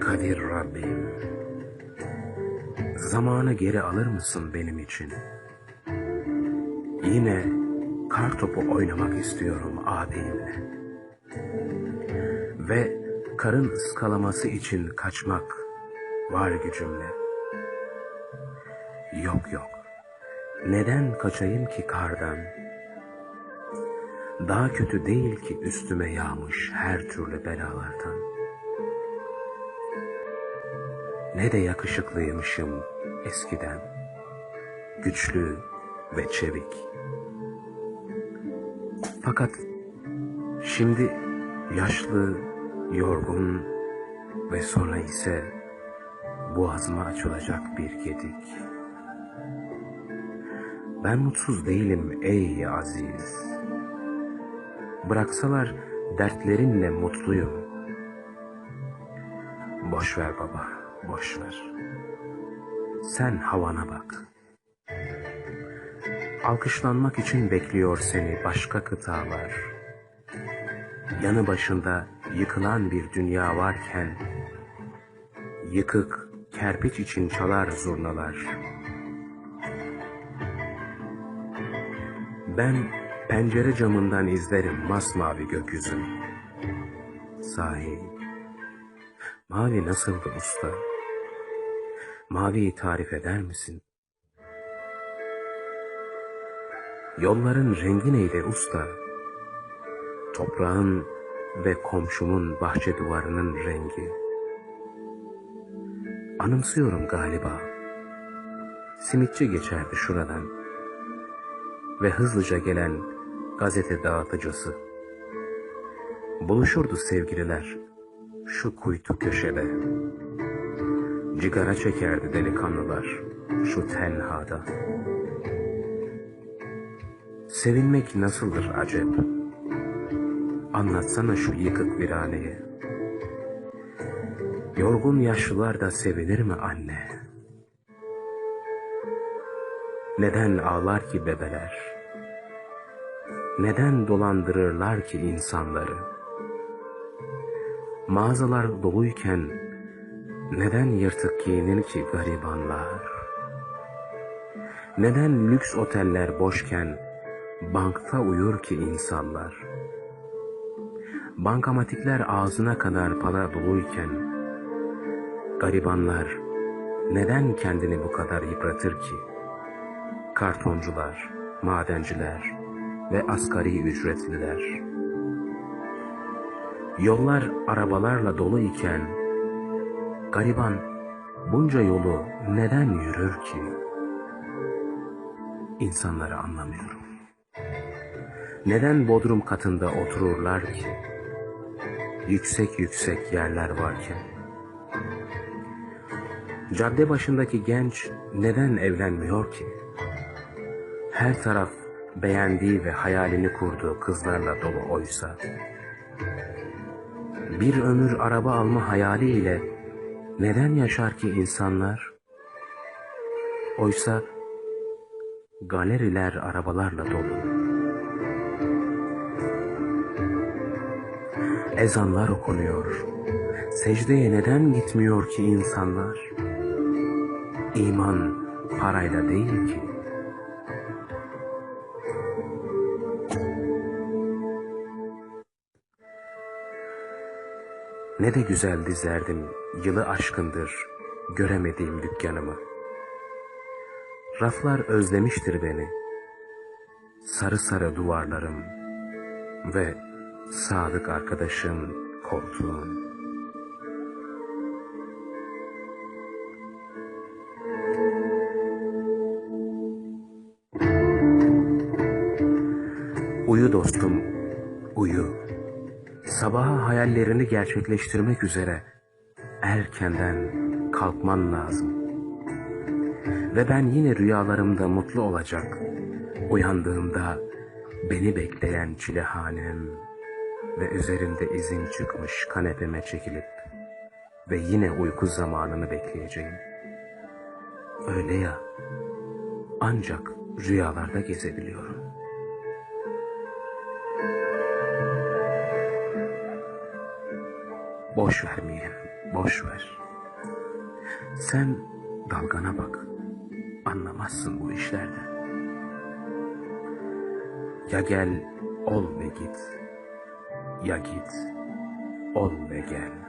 Kadir Rabbim, zamanı geri alır mısın benim için? Yine kar topu oynamak istiyorum abimle. Ve karın ıskalaması için kaçmak var gücümle. Yok yok, neden kaçayım ki kardan? Daha kötü değil ki üstüme yağmış her türlü belalardan. Ne de yakışıklıymışım eskiden. Güçlü ve çevik. Fakat şimdi yaşlı, yorgun ve sonra ise boğazıma açılacak bir gedik. Ben mutsuz değilim ey aziz. Bıraksalar dertlerinle mutluyum. Boş ver baba, boş ver. Sen havana bak. Alkışlanmak için bekliyor seni başka kıtalar. Yanı başında yıkılan bir dünya varken, yıkık kerpiç için çalar zurnalar. Ben pencere camından izlerim masmavi gökyüzünü. Sahi, mavi nasıldı usta? Maviyi tarif eder misin? Yolların rengi neydi usta? Toprağın ve komşumun bahçe duvarının rengi. Anımsıyorum galiba. Simitçi geçerdi şuradan. Ve hızlıca gelen gazete dağıtıcısı. Buluşurdu sevgililer şu kuytu köşede. Cigara çekerdi delikanlılar şu tenhada. Sevinmek nasıldır acep? Anlatsana şu yıkık viraneyi. Yorgun yaşlılar da sevinir mi anne? Neden ağlar ki bebeler? Neden dolandırırlar ki insanları? Mağazalar doluyken neden yırtık giyinir ki garibanlar? Neden lüks oteller boşken bankta uyur ki insanlar? Bankamatikler ağzına kadar para doluyken garibanlar neden kendini bu kadar yıpratır ki? Kartoncular, madenciler ve asgari ücretliler. Yollar arabalarla dolu iken gariban bunca yolu neden yürür ki? İnsanları anlamıyorum. Neden bodrum katında otururlar ki? Yüksek yüksek yerler varken. Cadde başındaki genç neden evlenmiyor ki? Her taraf beğendiği ve hayalini kurduğu kızlarla dolu oysa. Bir ömür araba alma hayaliyle neden yaşar ki insanlar? Oysa galeriler arabalarla dolu. Ezanlar okunuyor. Secdeye neden gitmiyor ki insanlar? İman parayla değil ki. Ne de güzel dizerdim yılı aşkındır göremediğim dükkanımı. Raflar özlemiştir beni. Sarı sarı duvarlarım ve sadık arkadaşım koltuğum. Uyu dostum, uyu. Sabaha hayallerini gerçekleştirmek üzere erkenden kalkman lazım. Ve ben yine rüyalarımda mutlu olacak. Uyandığımda beni bekleyen çilehanem ve üzerinde izin çıkmış kanepeme çekilip ve yine uyku zamanını bekleyeceğim. Öyle ya, ancak rüyalarda gezebiliyorum. Boş vermeyelim, boş ver. Sen dalgana bak, anlamazsın bu işlerden. Ya gel, ol ve git, ya git, ol ve gel.